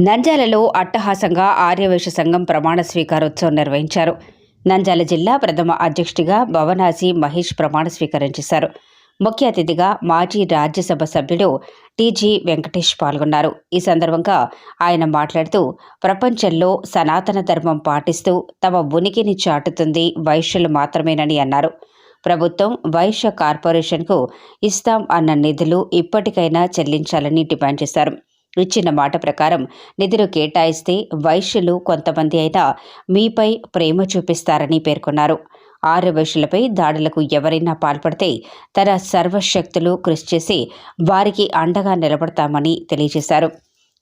నంద్యాలలో అట్టహాసంగా ఆర్యవేశ సంఘం ప్రమాణ స్వీకారోత్సవం నిర్వహించారు. నంద్యాల జిల్లా ప్రథమ అధ్యక్షుడిగా భవనాసి మహేష్ ప్రమాణ స్వీకారం చేశారు. ముఖ్య అతిథిగా మాజీ రాజ్యసభ సభ్యుడు టీజీ వెంకటేష్ పాల్గొన్నారు. ఈ సందర్భంగా ఆయన మాట్లాడుతూ ప్రపంచంలో సనాతన ధర్మం పాటిస్తూ తమ ఉనికిని చాటుతుంది వైశ్యులు మాత్రమేనని అన్నారు. ప్రభుత్వం వైశ్య కార్పొరేషన్కు ఇస్తాం అన్న నిధులు ఇప్పటికైనా చెల్లించాలని డిమాండ్ చేశారు. ఇచ్చిన మాట ప్రకారం నిధులు కేటాయిస్తే వైశ్యులు కొంతమంది అయినా మీపై ప్రేమ చూపిస్తారని పేర్కొన్నారు. ఆరు వైశ్యులపై దాడులకు ఎవరైనా పాల్పడితే తన సర్వశక్తులు కృషి చేసి వారికి అండగా నిలబడతామని తెలియజేశారు.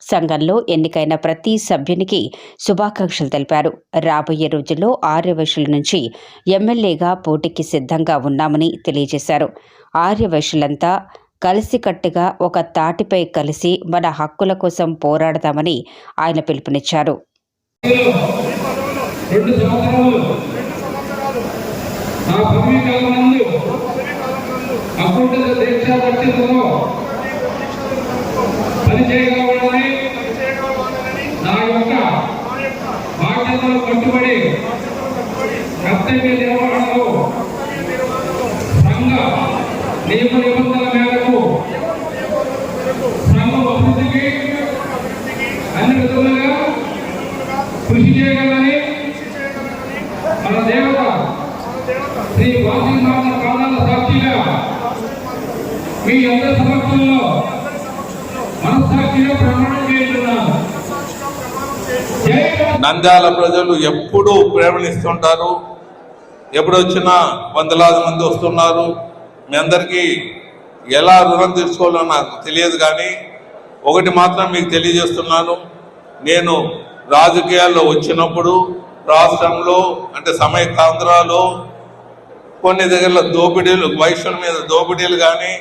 సంఘంలో ఎన్నికైన ప్రతి సభ్యునికి శుభాకాంక్షలు తెలిపారు. రాబోయే రోజుల్లో ఆర్యవైశ్యుల నుంచి ఎమ్మెల్యేగా పోటీకి సిద్ధంగా ఉన్నామని తెలియజేశారు. ఆర్యవైశ్యులంతా కలిసికట్టుగా ఒక తాటిపై కలిసి మన హక్కుల కోసం పోరాడతామని ఆయన పిలుపునిచ్చారు. నా యొక్క బాధ్యతలు కట్టుబడి కర్తవ్య నిర్వహణలో సంఘ నియమ కృషి చేయగలని మన దేవత శ్రీ వాసింగ్నాథ కాలాల సాక్షిగా మీ అందరి సమక్షంలో మనస్సాక్షిగా ప్రమాణం చేస్తున్నాను నంద్యాల ప్రజలు ఎప్పుడూ ప్రేమనిస్తుంటారు. ఎప్పుడు వచ్చినా వందలాది మంది వస్తున్నారు. మీ అందరికీ ఎలా రుణం తీసుకోవాలో నాకు తెలియదు కానీ ఒకటి మాత్రం మీకు తెలియజేస్తున్నాను. నేను రాజకీయాల్లో వచ్చినప్పుడు రాష్ట్రంలో అంటే సమైకాంధ్రాలో కొన్ని దగ్గర దోపిడీలు వైశ్యుల మీద దోపిడీలు కానీ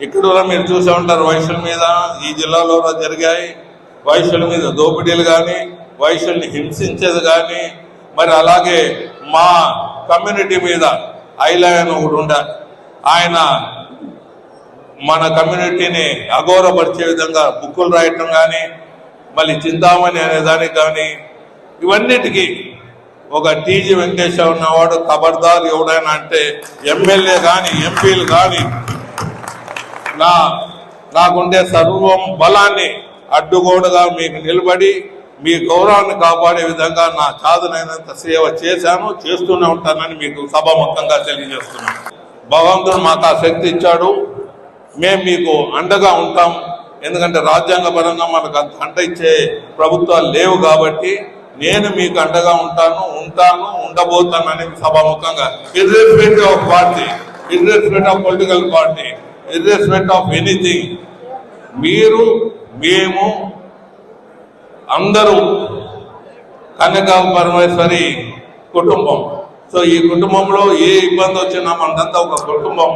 ఇక్కడ కూడా మీరు చూసే ఉంటారు వైశ్యుల మీద ఈ జిల్లాలో జరిగాయి. వైశ్యుల మీద దోపిడీలు కానీ వైశ్యుల్ని హింసించేది కానీ మరి అలాగే మా కమ్యూనిటీ మీద ఐలాయన్ ఒకడు ఉండ ఆయన మన కమ్యూనిటీని అఘోరపరిచే విధంగా బుక్కులు రాయటం కానీ మళ్ళీ చింతామణి అనేదానికి కానీ ఇవన్నిటికీ ఒక టీజీ వెంకటేశ్వర ఉన్నవాడు ఖబర్దార్ ఎవడైనా అంటే ఎమ్మెల్యే కానీ ఎంపీలు కానీ నా నాకుండే సర్వం బలాన్ని అడ్డుగోడుగా మీకు నిలబడి మీ గౌరవాన్ని కాపాడే విధంగా నా చాదునైనంత సేవ చేశాను చేస్తూనే ఉంటానని మీకు సభాముఖంగా తెలియజేస్తున్నాను. భగవంతుడు మాకు ఆ శక్తి ఇచ్చాడు. మేము మీకు అండగా ఉంటాం. ఎందుకంటే రాజ్యాంగపరంగా మనకు అంత అంట ఇచ్చే ప్రభుత్వాలు లేవు కాబట్టి నేను మీకు అండగా ఉంటాను ఉంటాను ఉండబోతాను అనేది సభాముఖంగా. Irrespective of party irrespective of political party irrespective of anything మీరు మేము అందరూ కన్యకా పరమేశ్వరి కుటుంబం. సో ఈ కుటుంబంలో ఏ ఇబ్బంది వచ్చినా మనదంతా ఒక కుటుంబం.